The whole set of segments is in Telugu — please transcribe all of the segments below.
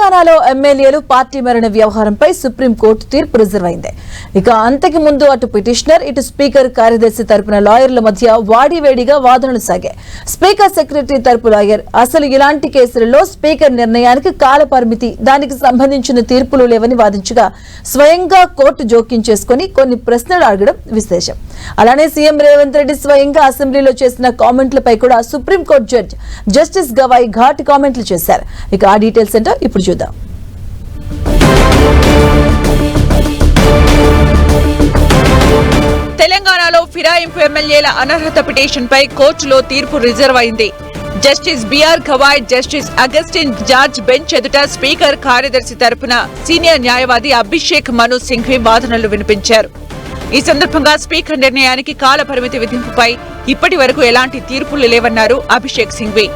తెలంగాణలో ఎమ్మెల్యేలు పార్టీ మారిన వ్యవహారంపై సుప్రీంకోర్టు తీర్పు రిజర్వ్ అయింది ఇక అంతకు ముందు అటు పిటిషనర్ ఇటు స్పీకర్ కార్యదర్శి తరపున లాయర్ల మధ్య వాడివేడిగా వాదనలు సాగాయి. స్పీకర్ సెక్రటరీ తరపు లాయర్ అసలు ఇలాంటి కేసులలో స్పీకర్ నిర్ణయానికి కాల పరిమితి దానికి సంబంధించిన తీర్పులు లేవని వాదించగా స్వయంగా కోర్టు జోక్యం చేసుకుని కొన్ని ప్రశ్నలు అడగడం విశేషం. అలానే సీఎం రేవంత్ రెడ్డి స్వయంగా అసెంబ్లీలో చేసిన కామెంట్లపై కూడా supreme court judge justice Gavai ghat కామెంట్లు చేశారు. ఇక ఆ డీటెయిల్స్ ఏంటో ఇప్పుడు చూద్దాం తెలంగాణలో ఫిరాయింపు ఎమ్మెల్యేల అనర్హత పిటిషన్ పై కోర్టులో తీర్పు రిజర్వ్ అయింది. Justice BR Gavai justice Augustine George bench ఎదుట స్పీకర్ కార్యదర్శి తరపున సీనియర్ న్యాయవాది అభిషేక్ మను సింఘ్వి వాదనలు వినిపించారు. ఈ సందర్భంగా స్పీకర్ నిర్ణయానికి కాల పరిమితి విధింపుపై ఇప్పటి వరకు ఎలాంటి తీర్పులు లేవన్నారు అభిషేక్ సింఘ్వి.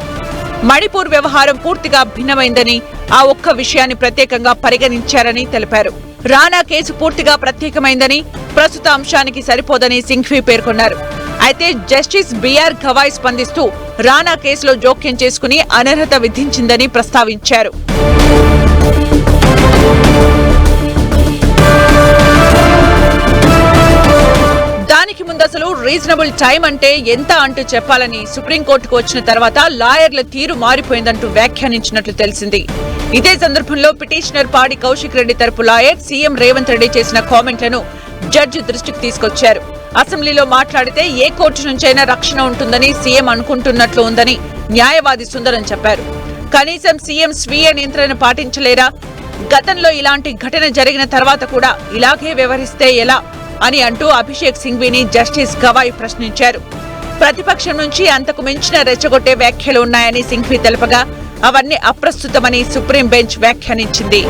మణిపూర్ వ్యవహారం పూర్తిగా భిన్నమైందని ఆ ఒక్క విషయాన్ని ప్రత్యేకంగా పరిగణించారని తెలిపారు. రానా కేసు పూర్తిగా ప్రత్యేకమైందని ప్రస్తుత అంశానికి సరిపోదని సింఘ్వి పేర్కొన్నారు. అయితే జస్టిస్ బిఆర్ గవాయ్ స్పందిస్తూ రానా కేసులో జోక్యం చేసుకుని అనర్హత విధించిందని ప్రస్తావించారు. రీజనబుల్ టైం అంటే ఎంత అంటూ చెప్పాలని సుప్రీంకోర్టుకు వచ్చిన తర్వాత లాయర్ల తీరు మారిపోయిందంటూ వ్యాఖ్యానించినట్లు తెలిసింది. ఇదే సందర్భంలో పిటిషనర్ పాడి కౌశిక్ రెడ్డి తరపు లాయర్ సీఎం రేవంత్ రెడ్డి చేసిన కామెంట్లను జడ్జి దృష్టికి తీసుకొచ్చారు. అసెంబ్లీలో మాట్లాడితే ఏ కోర్టు నుంచైనా రక్షణ ఉంటుందని సీఎం అనుకుంటున్నట్లు ఉందని న్యాయవాది సుందరం చెప్పారు. కనీసం సీఎం స్వీయ నియంత్రణ పాటించలేరా? గతంలో ఇలాంటి ఘటన జరిగిన తర్వాత కూడా ఇలాగే వ్యవహరిస్తే ఎలా? అని అంటూ అభిషేక్ సింఘ్విని జస్టిస్ గవాయ్ ప్రశ్నించారు. ప్రతిపక్షం నుంచి అంతకు మించిన రెచ్చగొట్టే వ్యాఖ్యలు ఉన్నాయని సింఘ్వి తెలపగా అవన్నీ అప్రస్తుతమని సుప్రీం బెంచ్ వ్యాఖ్యానించింది.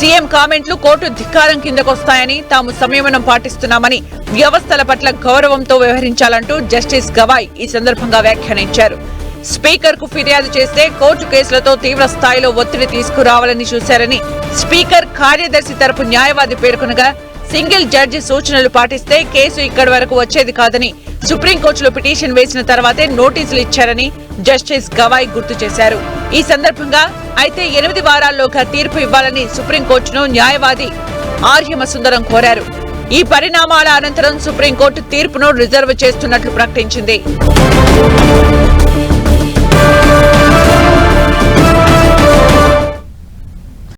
సీఎం కామెంట్లు కోర్టు ధిక్కారం కిందకొస్తాయని తాము సంయమనం పాటిస్తున్నామని వ్యవస్థల పట్ల గౌరవంతో వ్యవహరించాలంటూ జస్టిస్ గవాయ్ ఈ సందర్భంగా వ్యాఖ్యానించారు. స్పీకర్కు ఫిర్యాదు చేస్తే కోర్టు కేసులతో తీవ్ర స్థాయిలో ఒత్తిడి తీసుకురావాలని చూశారని స్పీకర్ కార్యదర్శి తరపు న్యాయవాది పేర్కొనగా సింగిల్ జడ్జి సూచనలు పాటిస్తే కేసు ఇక్కడి వరకు వచ్చేది కాదని సుప్రీంకోర్టులో పిటిషన్ వేసిన తర్వాతే నోటీసులు ఇచ్చారని జస్టిస్ గవాయ్ గుర్తు చేశారు. ఈ సందర్భంగా అయితే ఎనిమిది వారాల్లోగా తీర్పు ఇవ్వాలని సుప్రీంకోర్టును న్యాయవాది ఆర్యమ సుందరం కోరారు. ఈ పరిణామాల అనంతరం సుప్రీంకోర్టు తీర్పును రిజర్వ్ చేస్తున్నట్లు ప్రకటించింది.